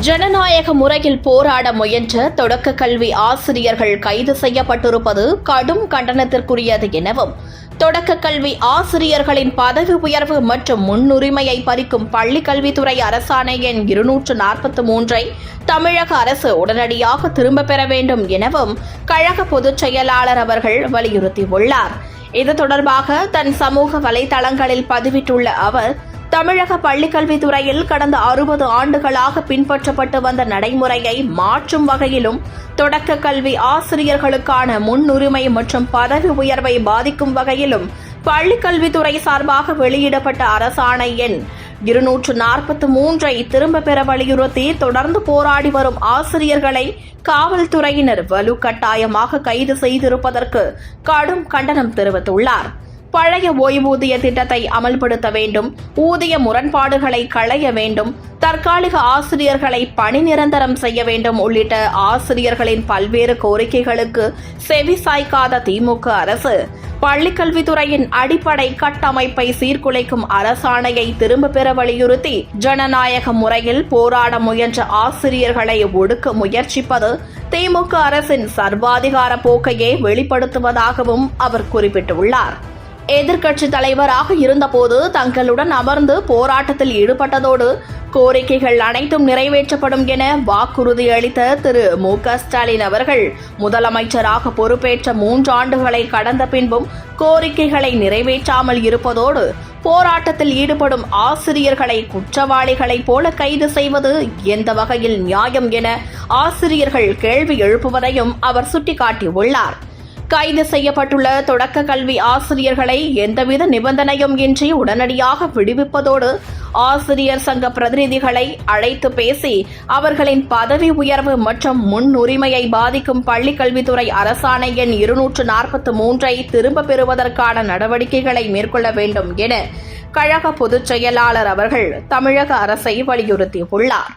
ஜனநாயக முறையில் போராட முயன்ற தொடக்க கல்வி ஆசிரியர்கள் கைது செய்யப்பட்டிருப்பது கடும் கண்டனத்திற்குரியது எனவும் தொடக்க கல்வி ஆசிரியர்களின் பதவி உயர்வு மற்றும் முன்னுரிமையை பறிக்கும் பள்ளிக் கல்வித்துறை அரசாணை எண் இருநூற்று நாற்பத்தி மூன்றை தமிழக அரசு உடனடியாக திரும்பப் பெற வேண்டும் எனவும் கழக பொதுச் செயலாளர் அவர்கள் வலியுறுத்தியுள்ளார். இது தொடர்பாக தன் சமூக வலைதளங்களில் பதிவிட்டுள்ள அவர் தமிழக பள்ளிக்கல்வித்துறையில் கடந்த அறுபது ஆண்டுகளாக பின்பற்றப்பட்டு வந்த நடைமுறையை மாற்றும் வகையிலும் தொடக்க கல்வி ஆசிரியர்களுக்கான முன்னுரிமை மற்றும் பதவி உயர்வை பாதிக்கும் வகையிலும் பள்ளிக்கல்வித்துறை சார்பாக வெளியிடப்பட்ட அரசாணை எண் இருநூற்று நாற்பத்தி மூன்றை திரும்ப பெற வலியுறுத்தி தொடர்ந்து போராடி வரும் ஆசிரியர்களை காவல்துறையினர் வலுக்கட்டாயமாக கைது செய்திருப்பதற்கு கடும் கண்டனம் தெரிவித்துள்ளார். பழைய ஓய்வூதிய திட்டத்தை அமல்படுத்த வேண்டும் ஊதிய முரண்பாடுகளை களைய வேண்டும் தற்காலிக ஆசிரியர்களை பணி நிரந்தரம் செய்ய வேண்டும் உள்ளிட்ட ஆசிரியர்களின் பல்வேறு கோரிக்கைகளுக்கு செவி சாய்க்காத திமுக அரசு. பள்ளிக்கல்வித்துறையின் அடிப்படை கட்டமைப்பை சீர்குலைக்கும் அரசாணையை திரும்ப பெற வலியுறுத்தி ஜனநாயக முறையில் போராட முயன்ற ஆசிரியர்களை ஒடுக்க முயற்சிப்பது திமுக அரசின் சர்வாதிகார போக்கையே வெளிப்படுத்துவதாகவும் அவர் குறிப்பிட்டுள்ளார். எதிர்க்கட்சி தலைவராக இருந்தபோது தங்களுடன் அமர்ந்து போராட்டத்தில் ஈடுபட்டதோடு கோரிக்கைகள் அனைத்தும் நிறைவேற்றப்படும் என வாக்குறுதி அளித்த திரு மு ஸ்டாலின் அவர்கள் முதலமைச்சராக பொறுப்பேற்ற மூன்று ஆண்டுகளை கடந்த பின்பும் கோரிக்கைகளை நிறைவேற்றாமல் இருப்பதோடு போராட்டத்தில் ஈடுபடும் ஆசிரியர்களை குற்றவாளிகளைப் போல கைது செய்வது எந்த வகையில் நியாயம் என ஆசிரியர்கள் கேள்வி எழுப்புவதையும் அவர் சுட்டிக்காட்டியுள்ளார். கைது செய்யப்பட்டுள்ள தொடக்க கல்வி ஆசிரியர்களை எந்தவித நிபந்தனையும் இன்றி உடனடியாக விடுவிப்பதோடு ஆசிரியர் சங்க பிரதிநிதிகளை அழைத்து பேசி அவர்களின் பதவி உயர்வு மற்றும் முன்னுரிமையை பாதிக்கும் பள்ளிக்கல்வித்துறை அரசாணை எண் இருநூற்று நாற்பத்தி மூன்றை திரும்ப பெறுவதற்கான நடவடிக்கைகளை மேற்கொள்ள வேண்டும் என கழக பொதுச் செயலாளர் அவர்கள் தமிழக அரசை வலியுறுத்தியுள்ளார்.